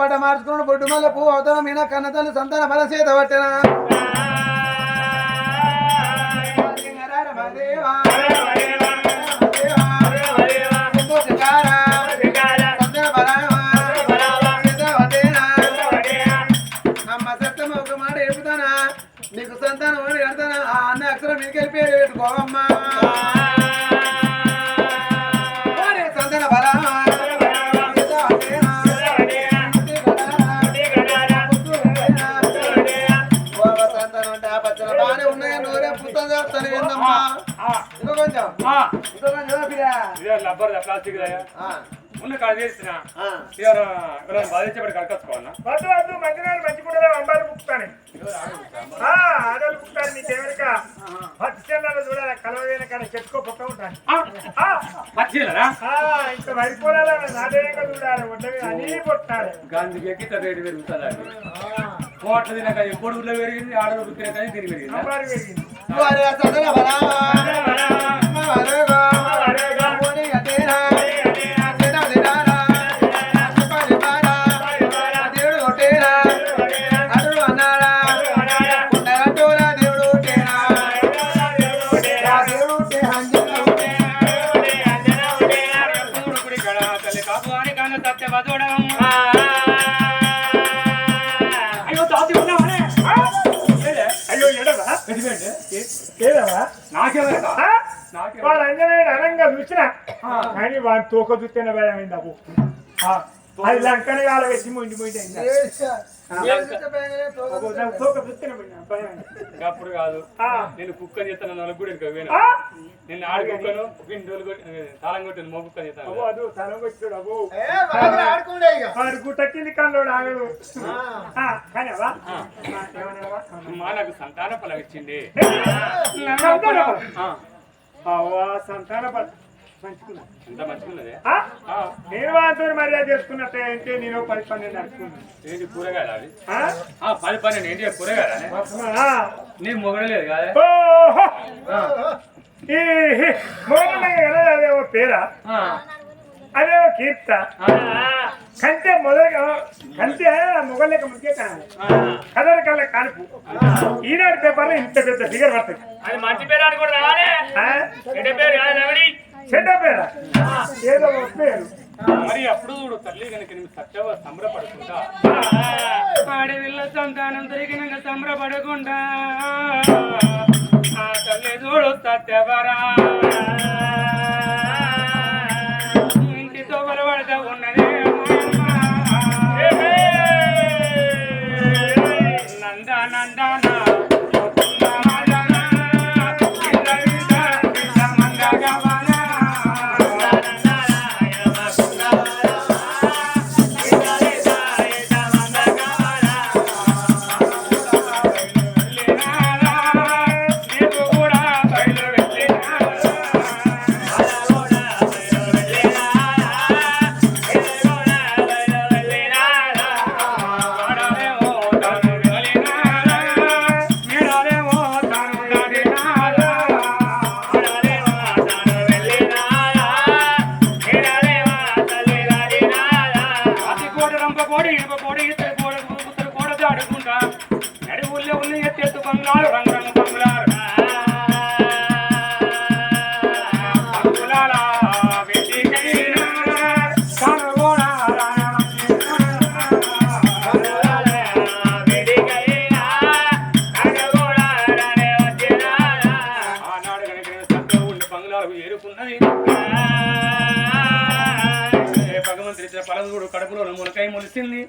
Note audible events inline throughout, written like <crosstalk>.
పడ్డ మార్చుకుని బొడ్డు మల్ల పువ్వు అవుతాను మీన కన్నతల్లి సంతాన బల చేత పట్టిన. నీకు సంతానం అని కడతానా అన్న అక్షరం మీకెళ్ళి పేరు పెట్టుకోవమ్మా బాగానే ఉన్నాయి. నోరే పుస్తకం చేస్తాను ఏందమ్మా? ఇంకో కొంచెం. ఇంకో కొంచెం ఓపిక. లబ్బర్ ప్లాస్టిక్ ఆ, ఉన్న కాడ చేసిన. బాధించబడి కడకొచ్చుకోవాలన్నా వద్దు వద్దు మంచినాడు మంచి కూడా అంబారు బుక్తాను ఆడలు బుక్తాను నీ దేవుడిక పచ్చళ్ళలో చూడాలి కలవదైన కానీ చెట్టుకో పక్క ఉంటాను పచ్చిలరా ఇంకా వైపోరాల నాదేగా చూడాలి ఉండవి అన్ని పొట్టాలి గాంధీ ఎక్కిత రేటు పెరుగుతుంది? కోట్ల తినక ఎప్పుడు ఊళ్ళో పెరిగింది ఆడలు తినక దీని పెరిగింది? కానీ వాడి తోక చూస్తేనే భయం అయింది అబ్బు ఆ, అది లంకనే కాల పెట్టి మొండి మొండి తోక చూస్తేనే. అప్పుడు కాదు నేను కుక్కని చేస్తాను నలుగు కూడా ఇంకా పోయినా ఆ? నేను ఆడి కుక్కను తాళం కొట్టింది మో కుక్కని చేస్తాను అదు తల వచ్చాడు అబ్బో వాడు గుట్టకింది ఆగడు కానీ మా నాకు సంతాన ఫలం ఇచ్చింది ఆ, అవ్వా సంతాన నేను వాళ్ళతో మర్యాద చేసుకున్నట్టే అంటే నేను పది పన్నెండు ఏంటి కూరగాయలు పది పన్నెండు ఏంటి కూరగాయలు? ఆ. నీ మొగడలేదు కాదే? అదేవో పేరా? అదేవో కీర్త? కంటే మొదలుగా కంటే మొగలేక ముఖ్య కదర కళ్ళ కానుపు. ఈనాడు పేపర్లో ఇంత పెద్ద ఫిగర్ పడుతుంది అది మంచి పేరు అని కూడా రావాలి ఆ? చెడ్డ పేరు పేరా ఏదో పేరు. మరి అప్పుడు చూడు తల్లి కనుక నేను సత్యవ సంబరపడకుండా. ఆడవిల్ల సంతానం దొరికినాక సంబరపడకుండా. ఆ తల్లి చూడు సత్యవరా. మొలిసింది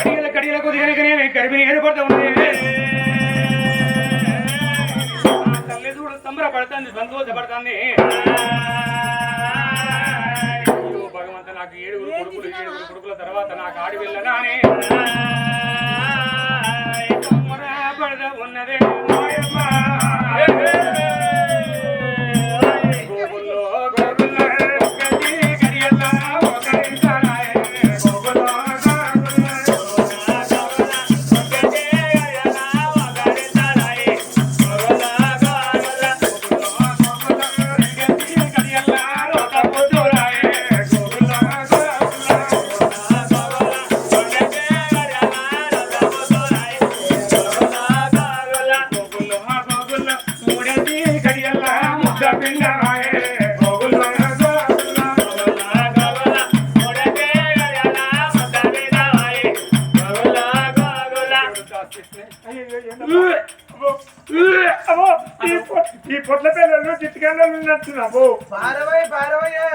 కడిగల కడిగల కొద్దిగా గర్భిణి ఏర్పడుతూ ఆ తల్లి చూడు సంబరపడుతుంది సంతోషపడుతుంది. భగవంత నాకు ఏడుగురు కొడుకులు ఏడుగురు కొడుకుల తర్వాత నాకు ఆడి వెళ్ళనా అని ఉన్నదే. ఉన్నట్టున్నావు పారవై పారవయ్యే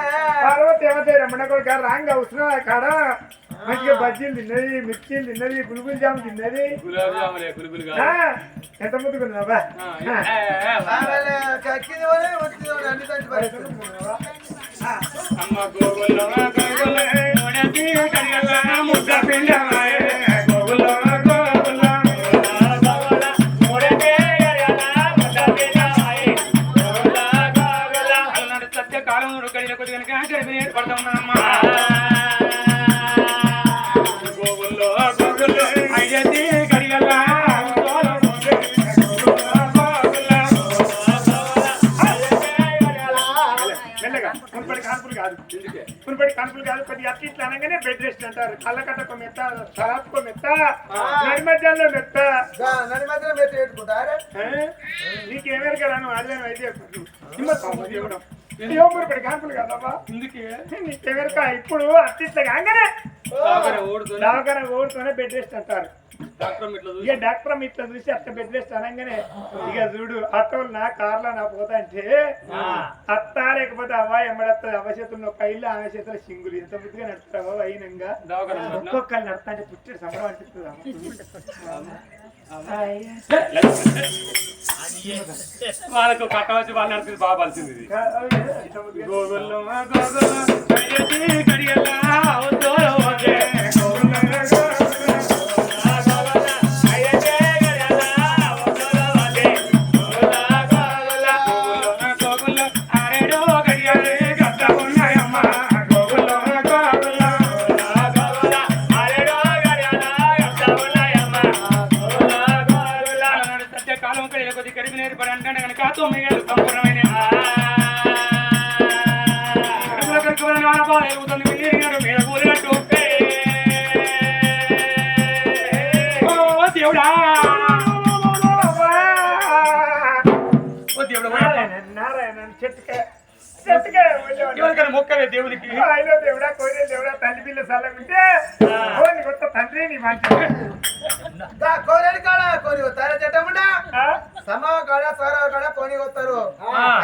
పార్వతి ఏమంటే రమణ కొడుకు రాంగ్ అవసరం కాడ. మంచిగా బజ్జీలు తిన్నది మిర్చీలు తిన్నది గులుగులు జామ్ తిన్నది. ఎంత ముందుకున్నావా ఆ, ఏ, ఏ, ఏ, కళ్ళకట్టకో మెత్త సలాత్కో మెత్త. నడిమధ్యాల్లో మెత్త పెట్టుకుంటారే? నీకేమేరు కదా నువ్వు అదే అయితే ఇవ్వడం ఏమో మునుపటి కాన్పులు కాదమ్మా. ఎందుకే? నీకెవరికా ఇప్పుడు అట్టి ఇట్లా కాగానే దవాఖాన ఓడుతూనే బెడ్ రెస్ట్ అంటారు. ఇక డాక్టర్ ఇట్లా చూసి అట్లా బెడ్ రెస్ట్ అనగానే ఇక చూడు ఆటోలు నా కార్లో నా పోతా అంటే అత్త లేకపోతే అవ్వ ఎమ్మడత్త అవ్వ చేతుల్లో ఒక ఇల్లు ఆమె చేతుల సింగులు ఎంత బుద్ధిగా నడుపుతావో అయినంగా? ఒక్కొక్కరు నడుపుతా అంటే పుట్టి సంబరం అనిపిస్తుంది వాళ్ళకు కట్టవచ్చి వాళ్ళు నడిచింది బాగా పలిచింది గోగుల్లో. గోగుల్లో ఎవరికైనా మొక్కలే దేవుడికి ఆయన దేవుడా కోరే దేవుడా తల్లి పిల్ల సల్లగుంటే ఓ నీ కొత్త తండ్రి నీ మంచి. కోరేడు కాడ కొని వస్తారా చెట్టముండా? సమ కాడ సారా కాడ కొని వస్తారు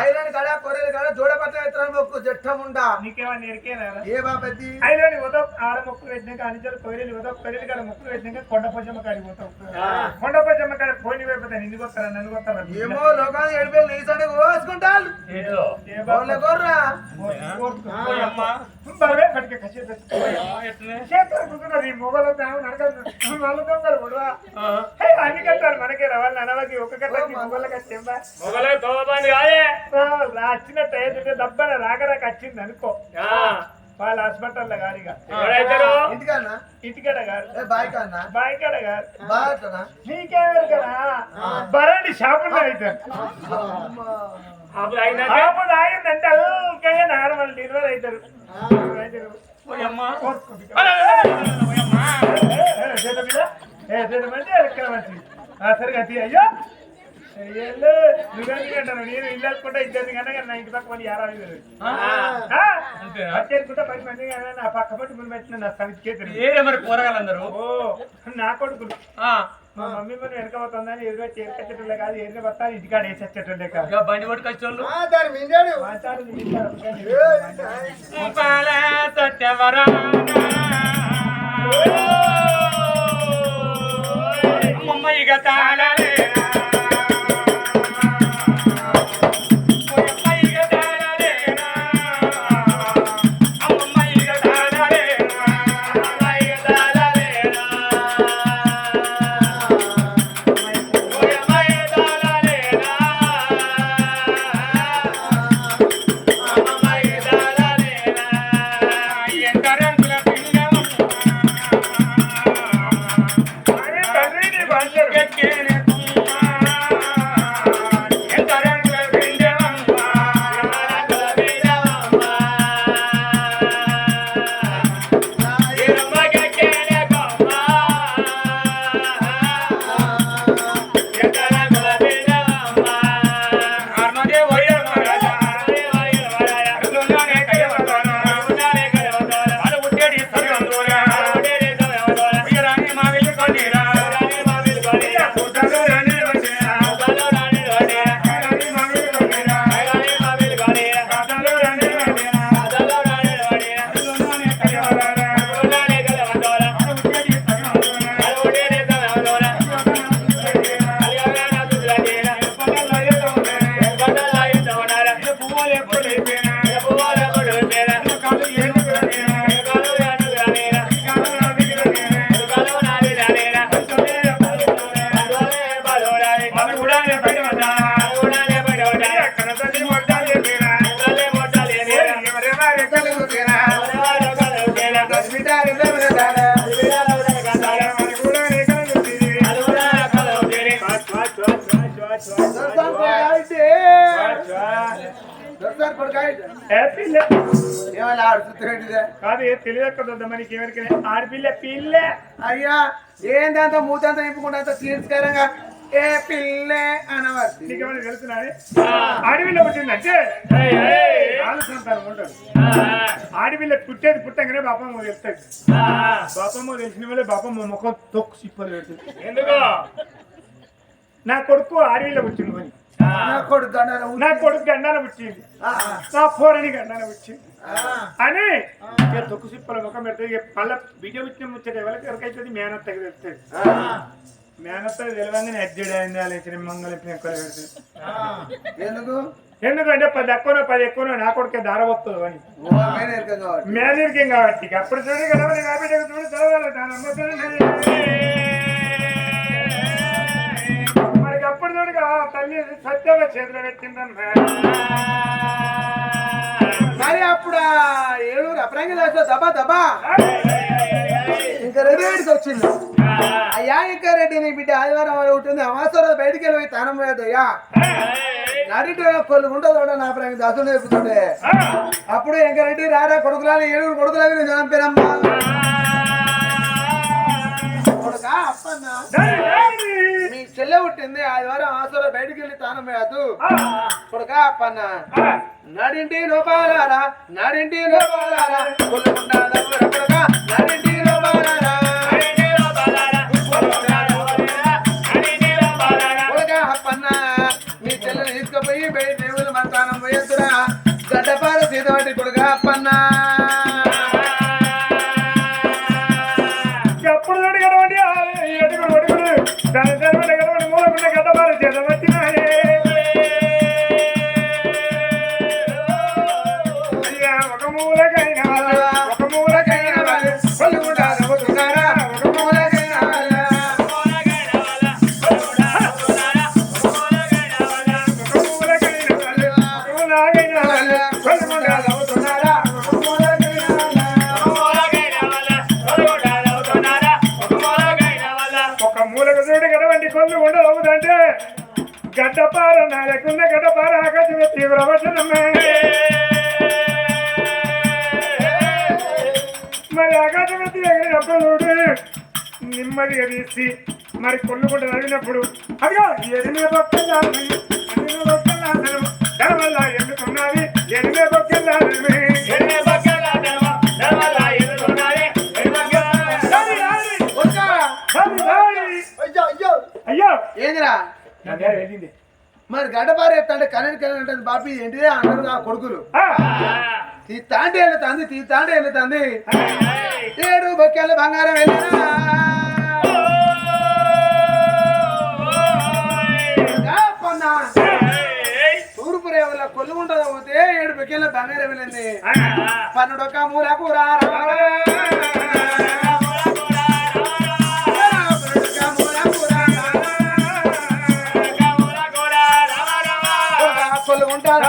ఐరన్ కాడ కోరేడు కాడ జోడపట్ల ఎత్తడం మొక్కు జట్టముండా నీకేమన్నా ఎరికేనారా ఏ బాపెద్ది అయిలోని ఉదం ఆడ మొక్కులు పెట్టినాక అనిచలు కొయ్యలు ఉదం కొయ్యలు కాడ మొక్కులు పెట్టినాక కొండ పొచ్చమ్మ కాడికి పోతావు. కొండ పొచ్చమ్మ కాడ పోని వైపుతా నిన్ను కొత్తారా నన్ను కొత్తారా? ఏమో లోకాలు ఏడుపేలు నీ సైడ్ కోసుకుంటారు ఏ వాళ్ళ గొర్రా. అన్ని కట్టాలి మనకే రావాలి అనవకి ఒక కట్టకి మొగలకి వచ్చేమ్మా మొగలే తోబంది కాదే. వచ్చినట్టు ఏంటంటే దబ్బన రాక రాక వచ్చింది అనుకో. ఆ. వాళ్ళ హాస్పిటల్లో గారిగా. ఇంటికాడ గారు. ఏ బాయ్ కన్నా బాయ్ కాడ గారు బాగా నీకేమరు కదా బరండి షాపుల్లో అయితే. అప్పుడు షాపులు ఆగిందంటే అల్కగా నార్మల్ డెలివరీ అవుతారు ఓయమ్మ. ఓయమ్మ ఏ, ఏ, చేత మీద? ఏ, చేత మంచి ఎక్కడ మంచి ఆ, సరిగా అయ్యో. అయ్యో అంటాను నేను ఇల్లు అనుకుంటా ఇద్దరిని కన్నా కానీ నా ఇంటి పక్క మంది యారా అంతేనా? అట్టేసుకుంటా పది మంది నా పక్క పట్టు ముందు పెట్టిన నా సమితికే ఏరే మరి పోరగాళ్ళందరూ? ఓ నా కొడుకులు. మా మమ్మీ మనం వెనకపోతుందని ఎదురు చేరుకొచ్చేటోళ్ళే కాదు ఎదురు వస్తాను ఇంటికాడ వేసేటోళ్ళే కాదు. బండి పట్టుకొచ్చేవాళ్ళు. దొరసాని శ్వాస, కొడుకాయితే. శ్వాస, కొడుకాయితే. పిల్ల ఆడుతుంటే కాదు మనకి ఎవరికి ఆడపిల్ల పిల్ల అయ్యా ఏందంత మూతంత నింపుకుంటా తీర్చకరంగా ఏ పిల్లే అనవచ్చు నీకేమైనా తెలుసున్నాడే ఆడపిల్ల పుట్టిందంటే నాలుగు సంతానం ఉంటారు ఆడపిల్ల పుట్టేది పుట్టంగానే బాపమ్మ తెలుస్తుంది బాపమ్మ తెలిసిన వాళ్ళే బాపమ్మ ముఖం తొక్కు సిప్పలు పెడుతుంది ఎందుకో నా కొడుకు ఆడపిల్ల పుట్టింది అని నా కొడుకు అన్నారు. నా కొడుకు గండాన పుట్టింది ఆ, నా పోరని గండాన పుట్టింది అని ఇక తొక్కు సిప్పల ముఖం పెడుతుంది మళ్ళీ బిడ్డ పుట్టిన ముచ్చట ఎవరికి ఎవరికైతుంది? మేనత్తకి తెలుస్తుంది. ఆ, మేనత్త తెలియంగానే అడ్జెడ్ అయింది అలా ఇచ్చిన మంగళ పెడుతుంది ఎందుకు? ఎందుకంటే పది ఎక్కువనో పది ఎక్కువనో నా కొడుకే దార వస్తుంది అని కాబట్టి. మేనరికం కాబట్టి. అప్పుడు చూడు కదా మరి నా బిడ్డకు చూడు చదవాలి కదా తల్లి సత్యవ చేతిలో పెట్టిందన్న మరి అప్పుడు ఏలూరు అప్రంగి దాసో దబా దబా. ఇంకా రెడ్డి రెడ్డికి వచ్చింది అయ్యా ఇంకా రెడ్డి నీ బిడ్డ ఆదివారం వాడు ఉంటుంది. అమాసరం బయటికి వెళ్ళి తానం పోయేది అయ్యా. నడిటి కొలు ఉంటుంది నా ప్రాంగ దాసుడు చెప్పుతుండే అప్పుడు ఎంకరెడ్డి రారా కొడుకులాలి ఏడుగురు కొడుకులాగా నేను చంపానమ్మా కొడుకా అప్పన్నా. చెల్లె పుట్టింది ఆదివారం ఆసరా బయటికి వెళ్ళి తానం కొడుకా అప్పన్నా. నడింటి లోపాలారా నడింటి లోపాలారా. నడింటి లోపాలారా. మీ చెల్లెని తీసుకుపోయి బయట దేవుళ్ళు మన తానం పోయొద్దురా ఉండదు అవుదంటే గడ్డపార నాయకున్న గడ్డపార ఆకాశమే తీవ్ర వచనమే మరి ఆకాశవతి ఎగిరినప్పుడు చూడు నెమ్మదిగా తీసి మరి కొల్లుకుంట నవ్వినప్పుడు అదిగా ఎనిమిది బొక్కలాడమే ఎనిమిది బొక్కలాడము దానివల్ల ఎందుకున్నది ఎనిమిది బొక్కలాడమే కొడుకా అయ్యో ఏందిరా నా దగ్గర వెళ్ళింది మరి గడ్డపార ఎత్తంటే కరెంట్ కరెంట్ అంటే బాపి ఏంటిదే? అన్నారు నా కొడుకులు. ఆ, తీస్తాంటే వెళ్తుంది తీస్తాంటే వెళ్తుంది ఏడు బొక్కెళ్ళ బంగారం వెళ్ళినా? తూర్పు రేవుల పోతే ఏడు బొక్కెళ్ళ బంగారం వెళ్ళింది. పన్నెండొక్క మూల కూర కొల్లు ఉంటారు.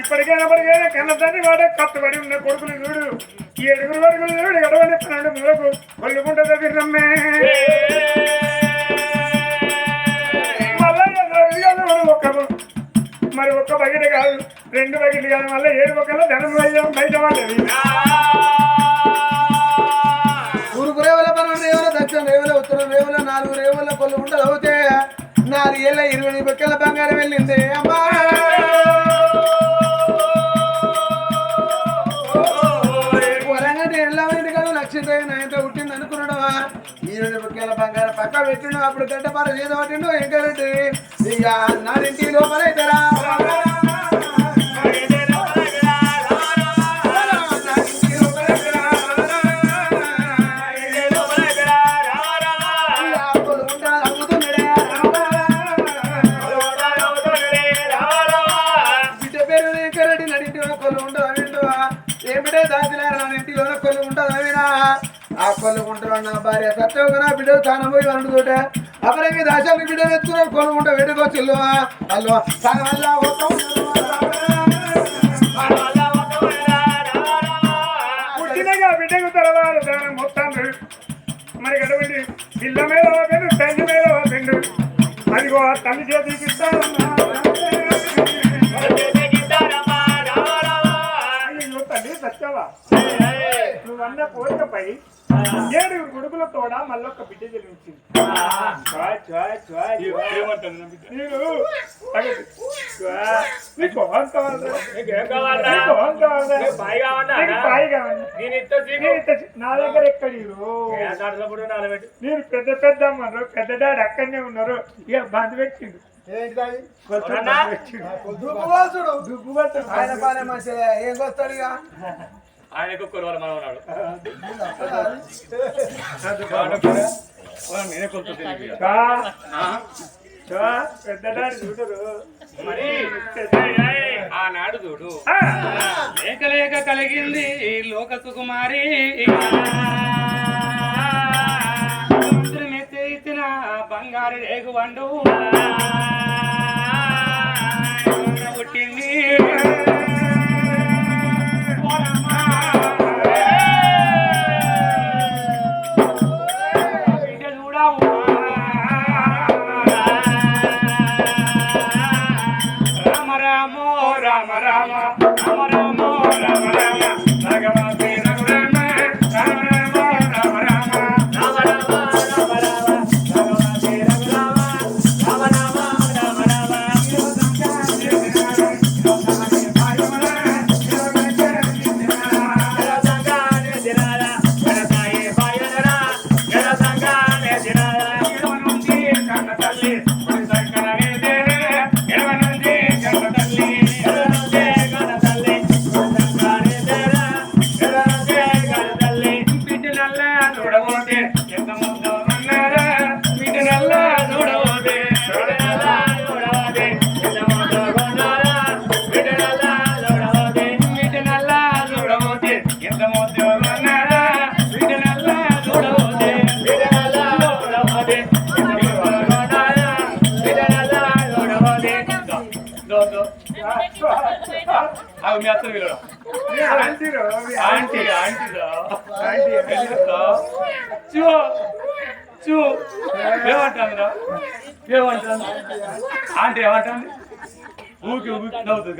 ఇప్పటికైనా ఇప్పటికైనా కన్న వాడే కట్టుబడి ఉన్న కొడుకులు చూడు. ఈ ఏడుగురు వరకు చూడు ఎడవని పన్నెండు మూలకు కొల్లుకుంటుంది దగ్గర మళ్ళా మరి ఒక్క బకెట్ కాదు రెండు బకెట్లు కాదు మళ్ళీ ఏడు బొక్కల ధనం అయ్యాం బయట వాళ్ళది కొలు ఉండవుతే నాది ఎలా ఇరవై బొక్కల బంగారం వెళ్ళింది. అమ్మా! వరంగల్ ఎల్లవంటి కాదు లక్ష్మీదేవి నాయంత పుట్టింది అనుకున్నాడవా? ఈరోజు బొక్కేల బంగారం పక్క పెట్టిండు. అప్పుడు గడ్డ పార చేత పట్టిండు ఎంకరెడ్డి ఇక నాడింటి లోపల ఆ కొనుకుంటారు భార్య సత్యం నా బిడ్డలు తాను పోయి వండుతుంటే అపరంగి దాశాలు బిడ్డలు ఎత్తున కొనుకుంటా వేడుకొచ్చిల్లు అల్లు తన అల్లా పుట్టినగా బిడ్డకు తెలవాలి దాని మొత్తం మరి అటువంటి మీద వద్దండి మీద వద్దండి అదిగో ఆ తల్లి చేతికి ఇస్తారన్నా తల్లి సత్యవా అన్న కోరికపై ఏడుగురు కొడుకుల తోడ మళ్ళొక్క బిడ్డ జన్మించింది. పెద్ద పెద్ద అమ్మారు పెద్ద డాడీ అక్కడనే ఉన్నారు. ఇక బంద్ పెట్టిండు. దుబ్బు దుబ్బు ఆయన పని మంచిగా ఏం కొస్తాడు ఇక? <laughs> ఆయనకు కురవాల మనం ఉన్నాడు. నేనే కొంత మరి ఆనాడు చూడు. లేక లేక కలిగింది లోక సుకుమారి. ఇచ్చిన బంగారు రేగు వండు పుట్టింది. ఆంటీ ఆంటీరా ఆంటీ ఎందుకా చూ చూ. ఏమంటాందిరా? ఏమంటాను ఆంటీ ఏమంటాంది? ఊకి ఊకి నవ్వుతుంది